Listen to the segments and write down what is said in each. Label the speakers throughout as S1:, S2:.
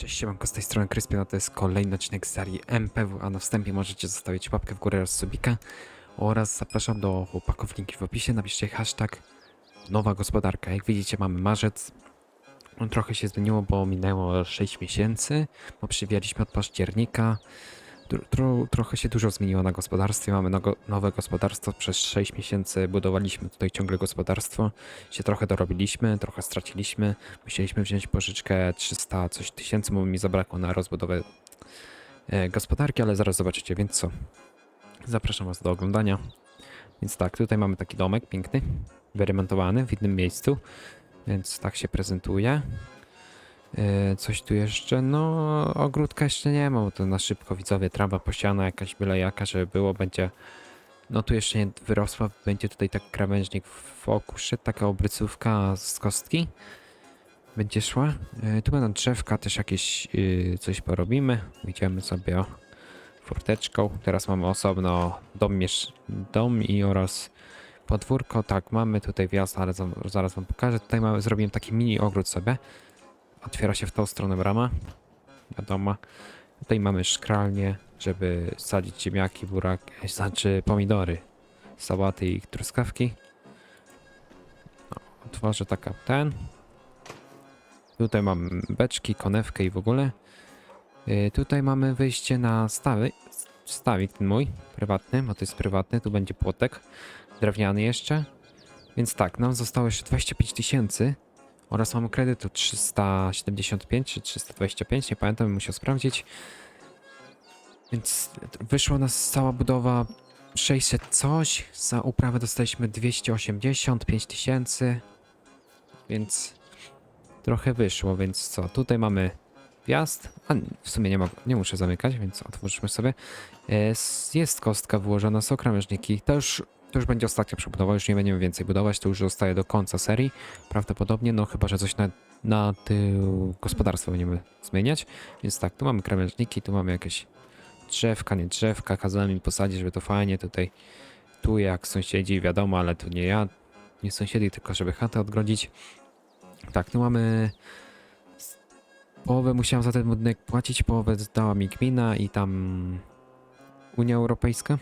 S1: Cześć, siemanko, z tej strony Kryspian, a to jest kolejny odcinek z serii MPW, a na wstępie możecie zostawić łapkę w górę oraz subika oraz zapraszam do chłopaków, linki w opisie, napiszcie hashtag nowa gospodarka. Jak widzicie mamy marzec, trochę się zmieniło, bo minęło 6 miesięcy, bo przyjęliśmy od października, Tro, tro, trochę się dużo zmieniło na gospodarstwie, mamy nowe gospodarstwo, przez 6 miesięcy budowaliśmy tutaj ciągle gospodarstwo, się trochę dorobiliśmy, trochę straciliśmy, Musieliśmy wziąć pożyczkę 300 coś tysięcy, bo mi zabrakło na rozbudowę e, gospodarki, ale zaraz zobaczycie, więc co? Zapraszam Was do oglądania. Więc tak, tutaj mamy taki domek piękny, wyremontowany w innym miejscu, więc tak się prezentuje. E, Coś tu jeszcze, no ogródka jeszcze nie ma, bo to na szybko widzowie, trawa posiana, jakaś byle jaka, żeby było, będzie no tu jeszcze nie wyrosła, będzie tutaj tak krawężnik wokół szedł, taka obrycówka z kostki będzie szła. E, Tu będą drzewka, też jakieś y, coś porobimy. Idziemy sobie o furteczką. Teraz mamy osobno dom, dom i oraz podwórko. Tak, mamy tutaj wjazd, ale za- zaraz wam pokażę. Tutaj mamy, zrobiłem taki mini ogród sobie. Otwiera się w tą stronę brama. Wiadomo. Tutaj mamy szkralnię, żeby sadzić ziemniaki, burak, e, znaczy pomidory, sałaty i truskawki. No, otworzę taka ten. Tutaj mam beczki, konewkę i w ogóle. Yy, tutaj mamy wyjście na stawy. Stawik ten mój, prywatny, bo to jest prywatny. Tu będzie płotek, drewniany jeszcze. Więc tak, nam zostało jeszcze 25 tysięcy oraz mamy kredytu 375 czy 325, nie pamiętam, bym musiał sprawdzić. Więc wyszła nas cała budowa 600 coś, za uprawę dostaliśmy 285 tysięcy, więc trochę wyszło, więc co, tutaj mamy wjazd, a w sumie nie, ma, nie muszę zamykać, więc otworzymy sobie. Jest, jest kostka włożona, są krawężniki, to już, to już będzie ostatnia przebudowa, już nie będziemy więcej budować, to już zostaje do końca serii, prawdopodobnie, no chyba, że coś na, na tył gospodarstwo będziemy zmieniać, więc tak, tu mamy krawężniki, tu mamy jakieś drzewka, nie drzewka, kazałem im posadzić, żeby to fajnie tutaj, tu jak sąsiedzi, wiadomo, ale tu nie ja, nie sąsiedzi, tylko żeby chatę odgrodzić. Tak, tu mamy. Połowę musiałem za ten budynek płacić, połowę dała mi gmina i tam Unia Europejska,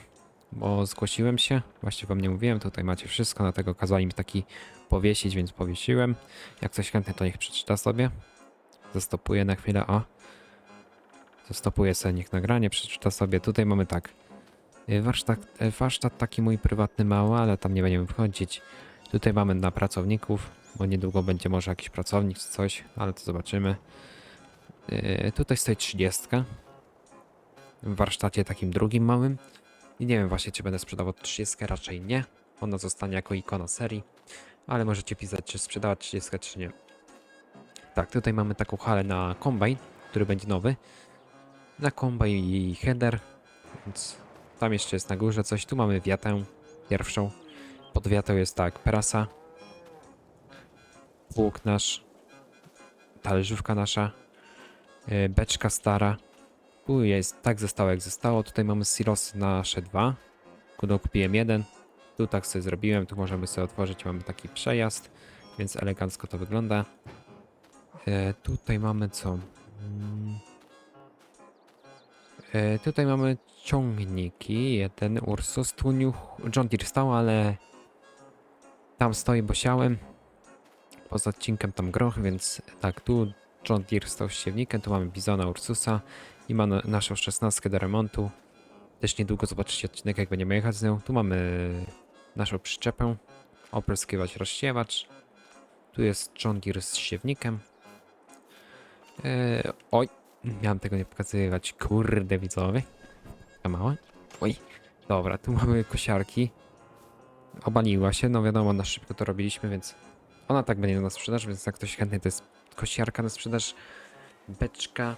S1: bo zgłosiłem się. Właśnie wam nie mówiłem, tutaj macie wszystko, dlatego kazali mi taki powiesić, więc powiesiłem. Jak ktoś chętny, to niech przeczyta sobie. Zastopuję na chwilę, o. Zastopuję sobie, niech nagranie, przeczyta sobie. Tutaj mamy tak. y, Warsztat, y, warsztat taki mój prywatny mały, ale tam nie będziemy wchodzić. Tutaj mamy na pracowników, bo niedługo będzie może jakiś pracownik czy coś, ale to zobaczymy. Yy, tutaj stoi 30. W warsztacie takim drugim małym. I nie wiem właśnie, czy będę sprzedawał 30, raczej nie. Ona zostanie jako ikona serii, ale możecie pisać, czy sprzedawać 30, czy nie. Tak, tutaj mamy taką halę na kombajn, który będzie nowy. Na kombajn i header, więc tam jeszcze jest na górze coś. Tu mamy wiatę pierwszą. Pod wiatą jest tak, prasa, pług nasz, talerzówka nasza, yy, beczka stara. Tu jest tak zostało jak zostało. Tutaj mamy silosy nasze dwa. Tu kupiłem jeden. Tu tak sobie zrobiłem. Tu możemy sobie otworzyć. Mamy taki przejazd, więc elegancko to wygląda. E, tutaj mamy co? Mm. E, tutaj mamy ciągniki. Jeden Ursus. Tu John Deere stał, ale tam stoi, bo siałem. Poza odcinkiem tam groch, więc tak, tu John Deere stał z siewnikiem, tu mamy Bizona Ursusa i ma na, naszą szesnastkę do remontu. Też niedługo zobaczycie odcinek, jak będziemy jechać z nią. Tu mamy naszą przyczepę, opryskiwać rozsiewacz. Tu jest John z siewnikiem. Eee, oj, miałem tego nie pokazywać. Kurde, widzowie. A małe? Oj, dobra, tu mamy kosiarki. Obaliła się, no wiadomo, na szybko to robiliśmy, więc ona tak będzie na sprzedaż, więc jak ktoś chętny, to jest kosiarka na sprzedaż, beczka,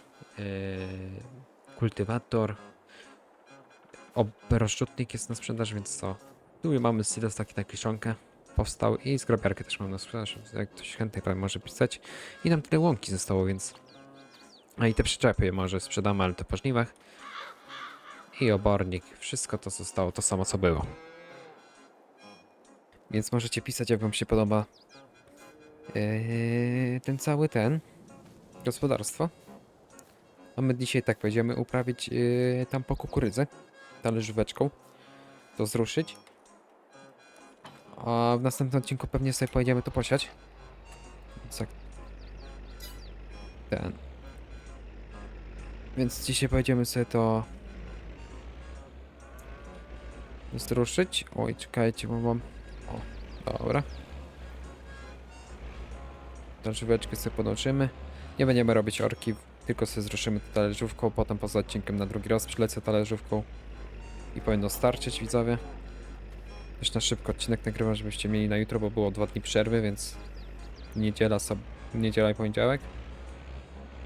S1: kultywator, ob- rozrzutnik jest na sprzedaż, więc co? Tu mamy silos taki na kiszonkę powstał i zgrobiarkę też mam na sprzedaż, jak ktoś chętny, to może pisać. I nam tyle łąki zostało, więc... A i te przyczepy może sprzedamy, ale to po żniwach. I obornik, wszystko to zostało to samo co było. Więc możecie pisać jak wam się podoba Yy, ten cały ten gospodarstwo. A my dzisiaj tak będziemy uprawić yy, tam po kukurydzę talerzóweczką. To zruszyć. A w następnym odcinku pewnie sobie pojedziemy to posiać. Tak. Ten. Więc dzisiaj pojedziemy sobie to zruszyć. Oj, czekajcie, bo mam... O, dobra. Talerzóweczkę sobie podłączymy. Nie będziemy robić orki, tylko sobie zruszymy talerzówką, potem poza odcinkiem na drugi raz przylecę talerzówką i powinno starczyć widzowie. Też na szybko odcinek nagrywam, żebyście mieli na jutro, bo było dwa dni przerwy, więc niedziela, sob... niedziela i poniedziałek.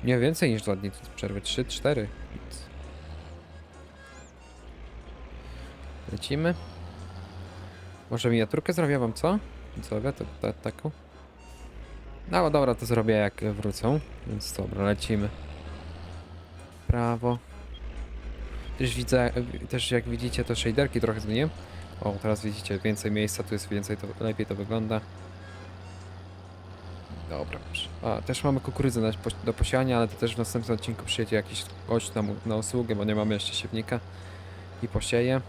S1: Nie więcej niż dwa dni przerwy, trzy, cztery. Więc... Lecimy. Może miniaturkę zrobię wam, co? Widzowie, to, to, taką. No dobra, to zrobię jak wrócą, więc dobra, lecimy. Prawo. Też widzę, też jak widzicie, to shaderki trochę zmieniłem. O, teraz widzicie więcej miejsca, tu jest więcej, to lepiej to wygląda. Dobra. A, też mamy kukurydzę do posiania, ale to też w następnym odcinku przyjedzie jakiś gość na, na usługę, bo nie mamy jeszcze siewnika. I posieje.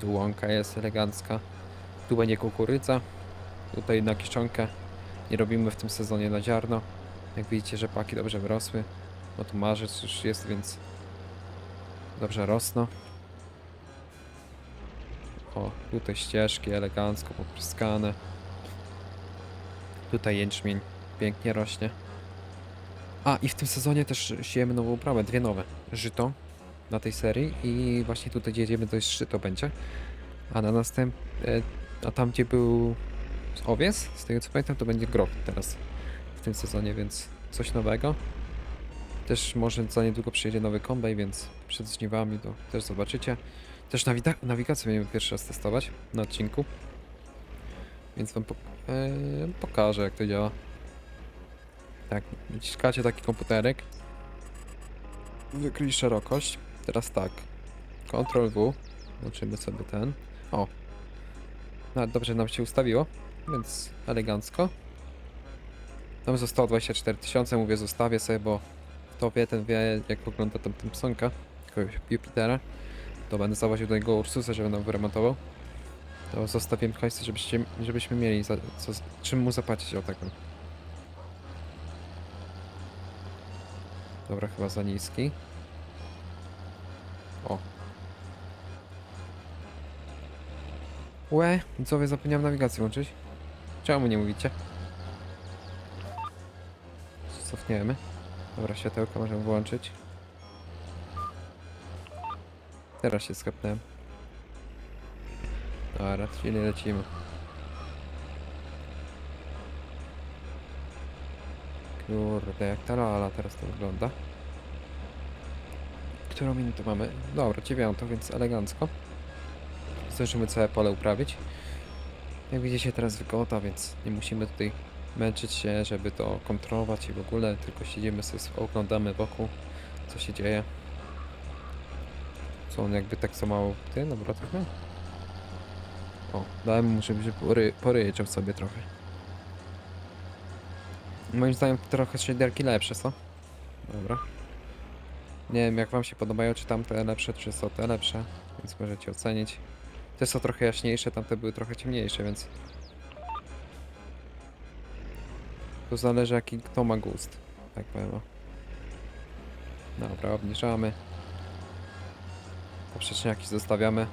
S1: Tu łąka jest elegancka. Tu będzie kukurydza. Tutaj na kiszonkę. Nie robimy w tym sezonie na ziarno. Jak widzicie, rzepaki dobrze wyrosły. No tu marzec już jest, więc dobrze rosną. O, tutaj ścieżki elegancko popryskane. Tutaj jęczmień pięknie rośnie. A, i w tym sezonie też siejemy nową uprawę, dwie nowe. Żyto na tej serii i właśnie tutaj gdzie jedziemy to jest żyto będzie. A na następ... A tam gdzie był owiec, z tego co pamiętam, to będzie groch teraz w tym sezonie, więc coś nowego. Też może za niedługo przyjedzie nowy kombaj, więc przed żniwami to też zobaczycie. Też nawida- nawigację będziemy pierwszy raz testować na odcinku. Więc wam e, pokażę jak to działa. Tak, naciskacie taki komputerek. Wykryj szerokość. Teraz tak. Ctrl W. Zobaczymy sobie ten. O. No, dobrze nam się ustawiło, więc elegancko. Tam zostało 24 tysiące, mówię zostawię sobie, bo kto wie, ten wie jak wygląda tam Thompsonka, tego Jupitera. To będę zawoził do niego Ursusa, żeby nam wyremontował. To zostawiłem hajsy, żebyście, żebyśmy mieli za, co, czym mu zapłacić o taką. Dobra, chyba za niski. O. Łe, widzowie, zapomniałem nawigację włączyć. Czemu nie mówicie? Cofniemy. Dobra, światełko możemy włączyć. Teraz się skapnąłem. Dobra, chwilę lecimy. Kurde, jak ta lala teraz to wygląda. Którą minutę mamy? Dobra, dziewiątą, więc elegancko. Zdążymy całe pole uprawić. Jak widzicie teraz wygota, więc nie musimy tutaj męczyć się, żeby to kontrolować i w ogóle, tylko siedzimy sobie, oglądamy wokół, co się dzieje. Co on jakby tak za mało ty, dobra trochę? O, dałem mu, żeby się pory, poryczał sobie trochę. Moim zdaniem trochę shaderki lepsze, co? Dobra. Nie wiem jak wam się podobają, czy tamte lepsze, czy są te lepsze, więc możecie ocenić. Te są trochę jaśniejsze, tamte były trochę ciemniejsze, więc... Zależy jaki kto ma gust, tak powiem. o. Dobra, obniżamy. Poprzeczniaki zostawiamy.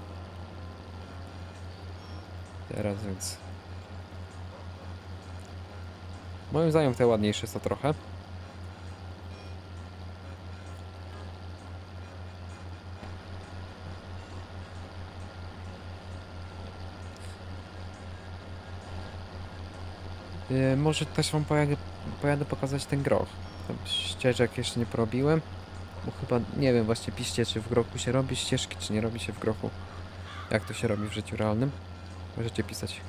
S1: Teraz więc... Moim zdaniem te ładniejsze są trochę. Yy, może też wam pojadę, pojadę pokazać ten groch. Tam ścieżek jeszcze nie porobiłem. Bo chyba, nie wiem, właśnie piszcie, czy w grochu się robi ścieżki, czy nie robi się w grochu. Jak to się robi w życiu realnym. Możecie pisać.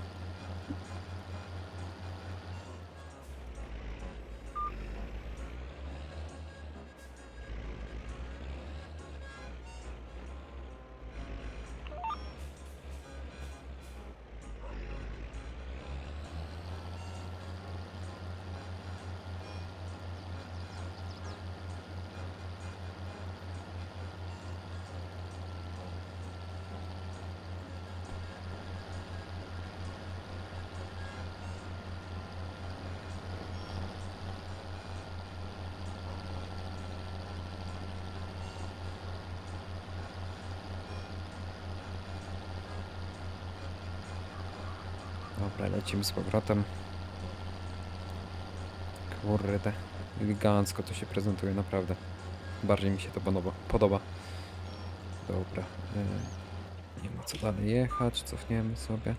S1: Dobra, lecimy z powrotem. Kurde, elegancko to się prezentuje, naprawdę. Bardziej mi się to podoba. podoba. Dobra. y, Nie ma co dalej jechać, cofniemy sobie.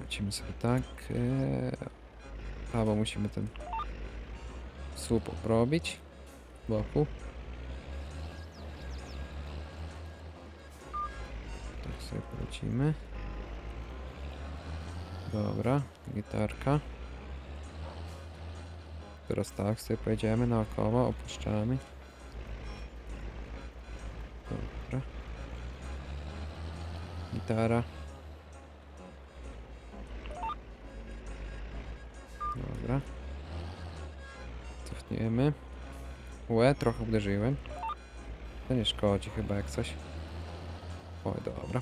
S1: Lecimy sobie tak. y, A, bo musimy ten słup obrobić. Boku. Sobie polecimy. Dobra, gitarka. Teraz tak sobie pojedziemy naokoło, opuszczamy. Dobra. Gitara. Dobra. Cofniemy. Łe, trochę uderzyłem. To nie szkodzi chyba jak coś. Oj, dobra.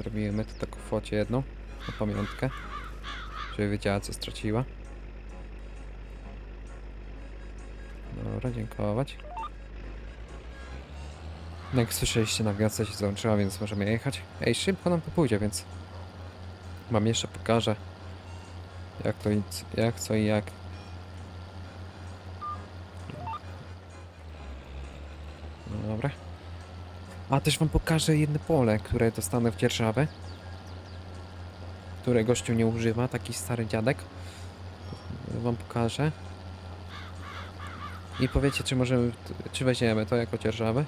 S1: Zrobimy tu taką focie jedną, na pamiątkę, żeby wiedziała co straciła. Dobra, dziękować. No Jak słyszeliście, nawigacja się załączyła, więc możemy jechać. Ej, szybko nam to pójdzie, więc wam jeszcze pokażę jak to jak, co i jak. A też wam pokażę jedno pole, które dostanę w dzierżawę. Które gościu nie używa, taki stary dziadek. Wam pokażę. I powiecie, czy możemy, czy weźmiemy to jako dzierżawę.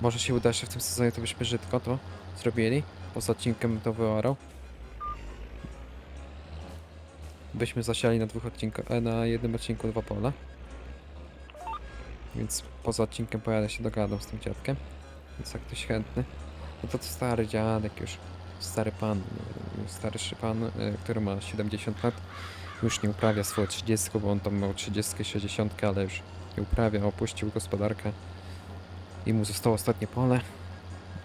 S1: Może się uda, że w tym sezonie to byśmy brzydko to zrobili. Poza odcinkiem to wyorał. Byśmy zasiali na dwóch odcinkach, e, na jednym odcinku dwa pola. Więc poza odcinkiem pojadę się dogadam z tym dziadkiem. Więc jak ktoś chętny. No to, stary dziadek już. Stary pan, starszy pan, y, który ma 70 lat. Już nie uprawia swoje 30, bo on tam miał 30, 60, ale już nie uprawia, opuścił gospodarkę. I mu zostało ostatnie pole.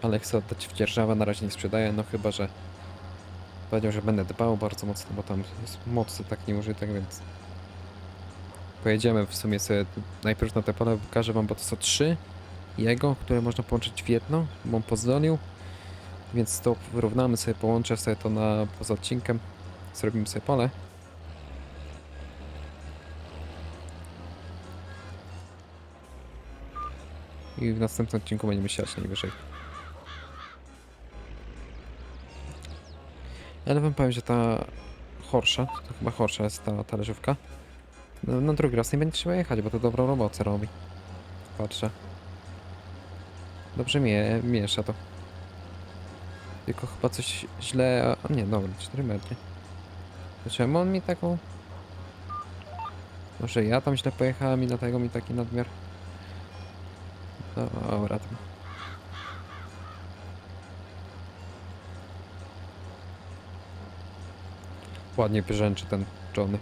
S1: Ale chce oddać w dzierżawę, na razie nie sprzedaje, no chyba, że powiedział, że będę dbał bardzo mocno, bo tam jest mocny tak nieużytek, więc pojedziemy w sumie sobie najpierw na te pole, pokażę wam, bo to są trzy jego, które można połączyć w jedno, bo on. Więc to wyrównamy sobie, połączę sobie to na poza odcinkiem. Zrobimy sobie pole. I w następnym odcinku będziemy siać najwyżej. Ale wam powiem, że ta chorsza, to chyba chorsza jest ta talerzówka. No, na drugi raz nie będzie trzeba jechać, bo to dobrą robotę robi. Patrzę. Dobrze mie miesza to. Tylko chyba coś źle... A nie, dobra, 4 metry. Czemu on mi taką... Może ja tam źle pojechałem i dlatego mi taki nadmiar... Dobra, tam. Ładnie brzęczy ten Johnny.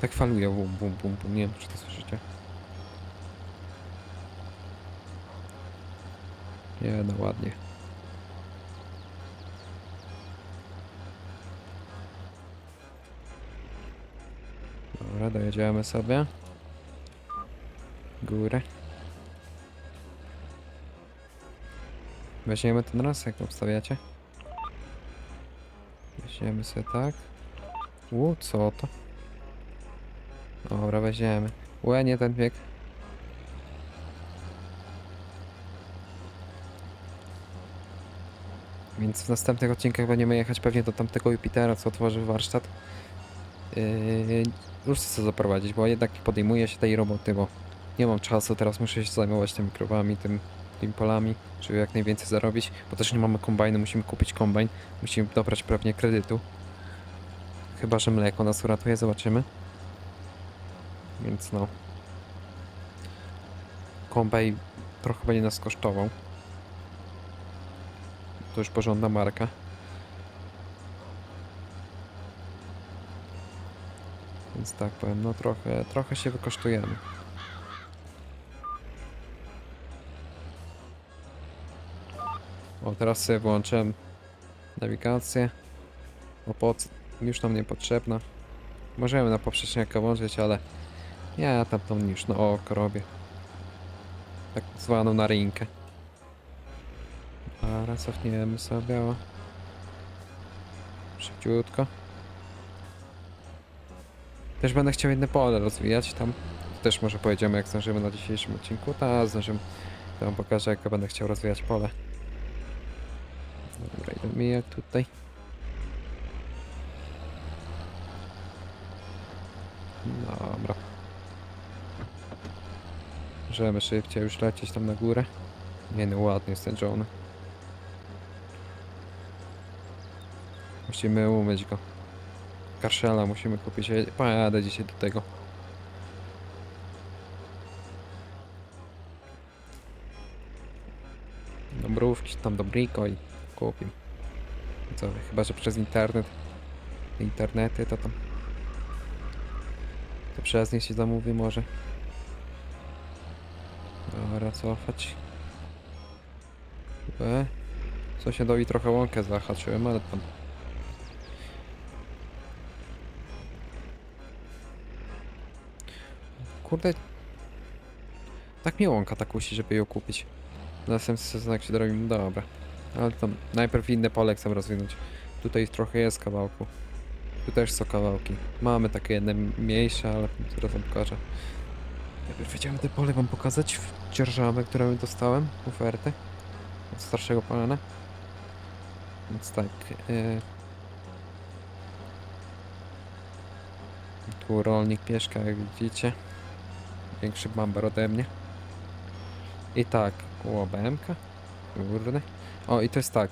S1: Tak faluje, bum, bum, bum, bum. Nie wiem, czy to słyszycie. Nie, no ładnie. Dobra, dojedziemy sobie. Górę. Weźmiemy ten raz, jak obstawiacie? Weźmiemy sobie tak. U, co to? Dobra, weźmiemy. Łe, nie ten bieg. Więc w następnych odcinkach będziemy jechać pewnie do tamtego Jupitera, co otworzy warsztat. Yy, już chcę zaprowadzić, bo jednak podejmuję się tej roboty, bo nie mam czasu, teraz muszę się zajmować tymi krowami, tym, tymi polami, żeby jak najwięcej zarobić, bo też nie mamy kombajnu, musimy kupić kombajn, musimy dobrać pewnie kredytu. Chyba, że mleko nas uratuje, zobaczymy. Więc no. Kombaj trochę będzie nas kosztował. To już porządna marka. Więc tak powiem, no trochę, trochę się wykosztujemy. O, teraz sobie włączyłem nawigację. Bo po co? Już nam niepotrzebna. Możemy na poprzeczniaka włączyć, ale ja tam tą już na robię. Tak zwaną na rynkę. Para, cofniemy sobie. o. Szybciutko. Też będę chciał jedno pole rozwijać tam. Też może pojedziemy jak zdążymy na dzisiejszym odcinku. Ta, zdążymy. To wam pokażę jak będę chciał rozwijać pole. Dobra, idę mijać tutaj. Dobra. Możemy szybciej już lecieć tam na górę. Nie no, ładny jest ten John. Musimy umyć go. Karszela musimy kupić. Ja Pojadę dzisiaj do tego. Dobrówki, tam dobriko i kupię. Co, chyba że przez internet. Internety to tam. To przez nie się zamówi może. Dobra, cofać. E, sąsiadowi trochę łąkę zahaczyłem, ale tam. Kurde. Tak mnie łąka tak kusi, żeby ją kupić. Na następny sezon jak się dorobi, no dobra. Ale tam najpierw inne pole chcę rozwinąć. Tutaj trochę jest kawałku. Tu też są kawałki. Mamy takie jedne mniejsze, ale zaraz wam pokażę. Najpierw chciałem te pole wam pokazać dzierżawę, którą dostałem, ofertę od starszego pana. Więc tak. y, Tu rolnik mieszka, jak widzicie. Większy bamber ode mnie. I tak, o BMK. Kurde. O, i to jest tak.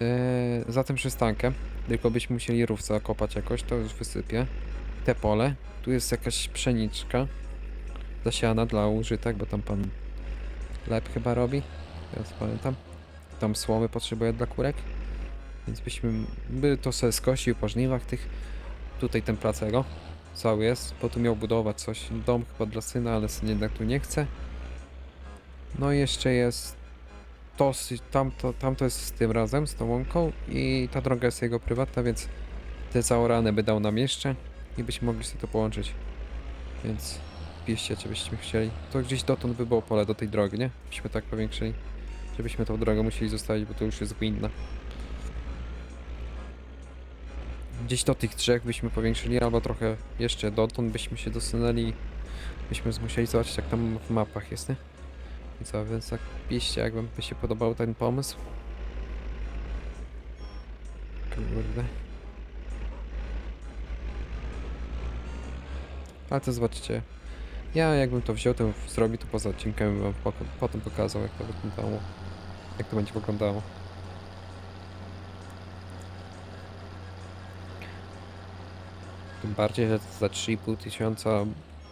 S1: Yy, za tym przystankiem, tylko byśmy musieli rów zakopać jakoś, to już wysypię. Te pole. Tu jest jakaś pszeniczka. Zasiana dla użytek, bo tam pan lep chyba robi. Teraz pamiętam. Tam słomy potrzebuje dla kurek. Więc byśmy by to sobie skosił po żniwach tych. Tutaj ten placego cały jest, bo tu miał budować coś, dom chyba dla syna, ale syn jednak tu nie chce. No i jeszcze jest to, tamto, tamto jest z tym razem, z tą łąką i ta droga jest jego prywatna, więc te zaorane by dał nam jeszcze i byśmy mogli sobie to połączyć. Więc piszcie, czy byście chcieli. To gdzieś dotąd by było pole do tej drogi, nie? Byśmy tak powiększyli. Żebyśmy tą drogę musieli zostawić, bo to już jest gminna. Gdzieś do tych drzew byśmy powiększyli, albo trochę jeszcze dotąd byśmy się dosunęli. Byśmy musieli zobaczyć, jak tam w mapach jest, nie? I co, więc tak piszcie, jak wam się podobał ten pomysł. Kurde. Ale to zobaczycie. Ja jakbym to wziął, to zrobił to poza odcinkiem bym wam potem pokazał, jak to wyglądało. Jak to będzie wyglądało. Tym bardziej, że za 3,5 tysiąca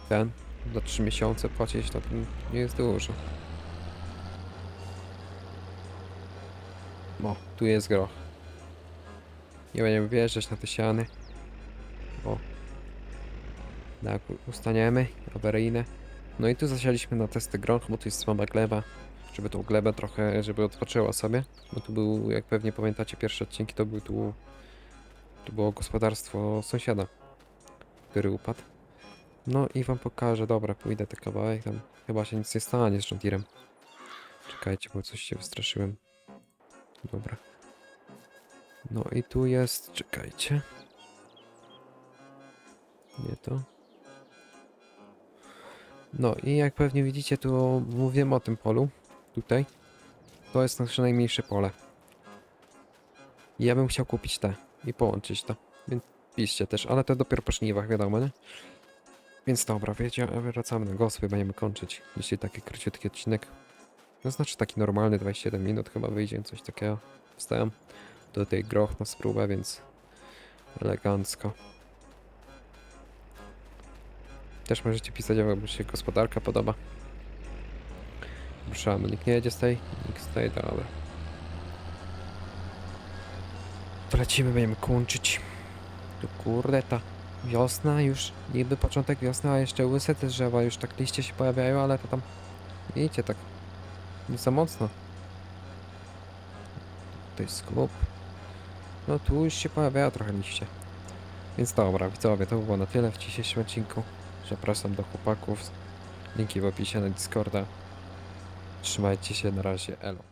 S1: ten, za 3 miesiące płacić, to, nie jest dużo. O, tu jest groch. Nie będziemy wjeżdżać na te siany. O. Tak, ustaniemy, awaryjne. No i tu zasialiśmy na testy groch, bo tu jest słaba gleba. Żeby tą glebę trochę, żeby odpoczęła sobie. Bo tu był, jak pewnie pamiętacie pierwsze odcinki, to był tu... Tu było gospodarstwo sąsiada, który upadł. No i wam pokażę, dobra, pójdę ten kawałek, tam chyba się nic nie stanie z John. Czekajcie, bo coś się wystraszyłem. Dobra. No i tu jest, czekajcie. Nie to. No i jak pewnie widzicie, tu mówiłem o tym polu. Tutaj. To jest nasze najmniejsze pole. I ja bym chciał kupić te i połączyć to. Więc piszcie też, ale to dopiero po żniwach, wiadomo, nie? Więc dobra, wiecie, wracamy na gospy, będziemy kończyć. Dzisiaj taki króciutki odcinek. No znaczy taki normalny, 27 minut chyba wyjdzie, coś takiego. Wstałem do tej groch na spróbę, więc elegancko. Też możecie pisać, jak wam się gospodarka podoba. Ruszamy, nikt nie jedzie z tej, nikt z tej, dobra. To będziemy kończyć. Tu kurde, ta wiosna już, niby początek wiosny, a jeszcze łyse te drzewa, już tak liście się pojawiają, ale to tam, widzicie, tak nie za mocno. To jest skup. No tu już się pojawiają trochę liście. Więc dobra, widzowie, to by było na tyle w dzisiejszym odcinku. Zapraszam do chłopaków. Linki w opisie na Discorda. Trzymajcie się, na razie, elo.